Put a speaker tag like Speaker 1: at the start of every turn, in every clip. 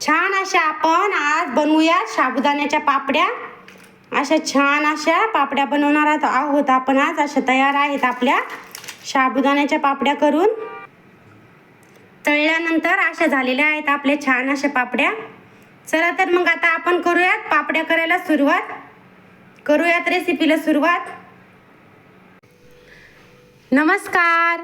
Speaker 1: छान अशा आपण आज बनवूया साबुदाण्याच्या पापड्या. अशा छान अशा पापड्या बनवणार आहोत- आहोत आपण आज. अशा तयार आहेत आपल्या साबुदाण्याच्या पापड्या करून. तळल्यानंतर अशा झालेल्या आहेत आपल्या छान अशा पापड्या. चला तर मग आता आपण करूयात पापड्या करायला सुरुवात. करूयात रेसिपीला सुरुवात. नमस्कार.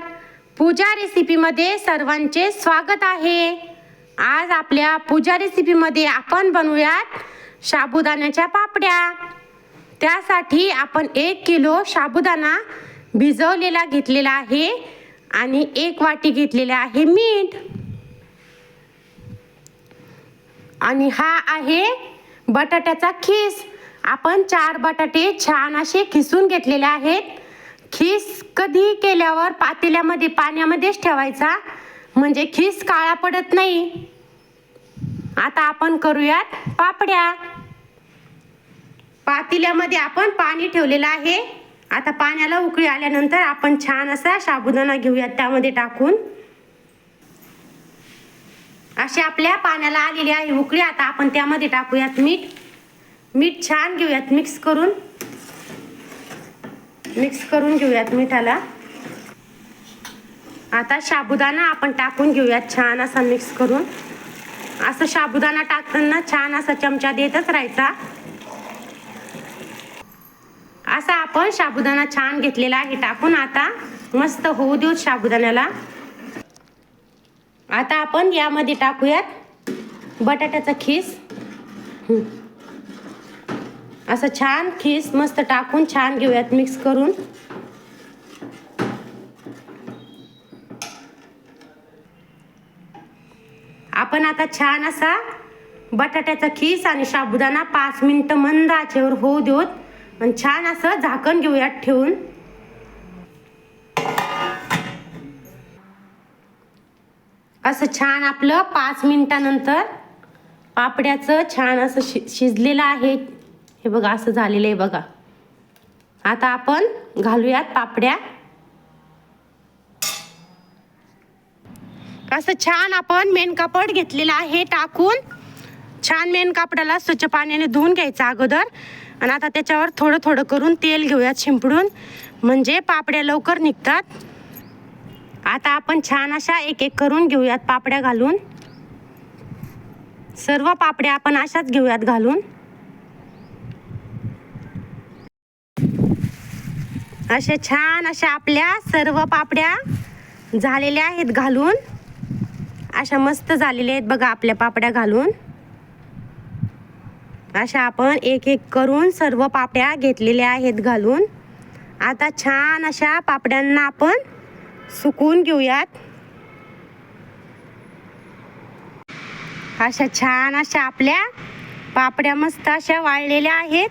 Speaker 1: पूजा रेसिपीमध्ये सर्वांचे स्वागत आहे. आज आपल्या पूजा रेसिपीमध्ये आपण बनवूयात साबुदाण्याच्या पापड्या. त्यासाठी आपण एक किलो साबुदाणा भिजवलेला घेतलेला आहे आणि एक वाटी घेतलेला आहे मीठ. आणि हा आहे बटाट्याचा खीस. आपण चार बटाटे छान असे खिसून घेतलेले आहेत. खीस कधी केल्यावर पातेल्यामध्ये पाण्यामध्येच ठेवायचा. म्हणजे खीस काळा पडत नाही. आता आपण करूयात पापड्या. पातेल्यामध्ये आपण पाणी ठेवलेलं आहे. आता पाण्याला उकळी आल्यानंतर आपण छान असा साबुदाणा घेऊयात त्यामध्ये टाकून. अशी आपल्या पाण्याला आलेली आहे उकळी आता आपण त्यामध्ये टाकूयात मीठ. मीठ छान घेऊयात मिक्स करून. मिक्स करून घेऊयात मिठाला. आता साबुदाणा आपण टाकून घेऊयात छान असा मिक्स करून. असं साबुदाणा टाकताना छान असा चमचा देतच राहायचा. असा आपण साबुदाणा छान घेतलेला आहे. टाकून आता मस्त होऊ देऊ साबुदाण्याला. आता आपण यामध्ये टाकूयात बटाट्याचा खीस. असं छान खीस मस्त टाकून छान घेऊयात मिक्स करून. आपण आता छान असा बटाट्याचा खीस आणि साबुदाणा पाच मिनटं मंद आचेवर होऊ देऊत. आणि छान असं झाकण घेऊयात ठेवून. असं छान आपलं पाच मिनटानंतर पापड्याचं छान असं शि शिजलेलं आहे. हे बघा असं झालेलं आहे बघा. आता आपण घालूयात पापड्या. असं छान आपण मेन कापड घेतलेलं आहे टाकून. छान मेन कापडाला स्वच्छ पाण्याने धुवून घ्यायचं अगोदर. आणि आता त्याच्यावर थोडं थोडं करून तेल घेऊयात शिंपडून. म्हणजे पापड्या लवकर निघतात. आता आपण छान अशा एक एक करून घेऊयात पापड्या घालून. सर्व पापड्या आपण अशाच घेऊयात घालून. अशा छान अशा आपल्या सर्व पापड्या झालेल्या आहेत घालून. अशा मस्त झालेल्या आहेत बघा आपल्या पापड्या घालून. अशा आपण एक एक करून सर्व पापड्या घेतलेल्या आहेत घालून. आता छान अशा पापड्यांना आपण सुकून घेऊयात. अशा छान अशा आपल्या पापड्या मस्त अशा वाळलेल्या आहेत.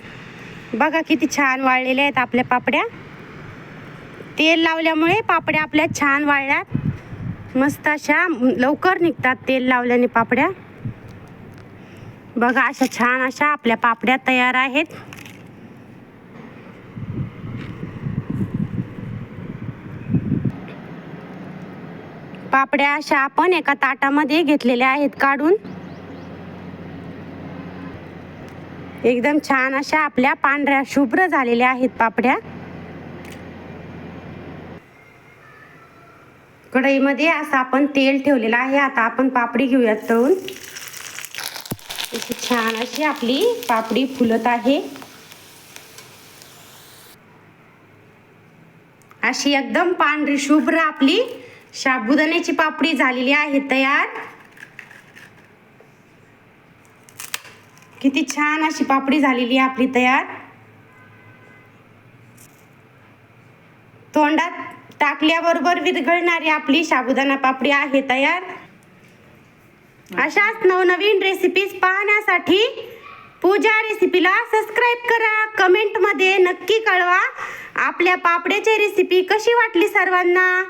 Speaker 1: बघा किती छान वाळलेल्या आहेत आपल्या पापड्या. तेल लावल्यामुळे पापड्या आपल्या छान वाळल्यात. मस्त अशा लवकर निघतात तेल लावल्याने पापड्या. बघा अशा छान अशा आपल्या पापड्या तयार आहेत. पापड्या अशा आपण एका ताटामध्ये घेतलेल्या आहेत काढून. एकदम छान अशा आपल्या पांढऱ्या शुभ्र झालेल्या आहेत पापड्या. कढईमध्ये असं आपण तेल ठेवलेलं आहे. आता आपण पापडी घेऊयात तळून. छान अशी आपली पापडी फुलत आहे. अशी एकदम पांढरी शुभ्र आपली साबुदाण्याची पापडी झालेली आहे तयार. किती छान अशी पापडी झालेली आहे आपली तयार. तोंडात टाकल्याबरोबर विरघळणारी आपली साबुदाणा पापडी आहे तयार. अशाच नवनवीन रेसिपीज पाहण्यासाठी पूजा रेसिपीला सबस्क्राईब करा. कमेंटमध्ये नक्की कळवा. आपल्या पापड्याची रेसिपी कशी वाटली सर्वांना?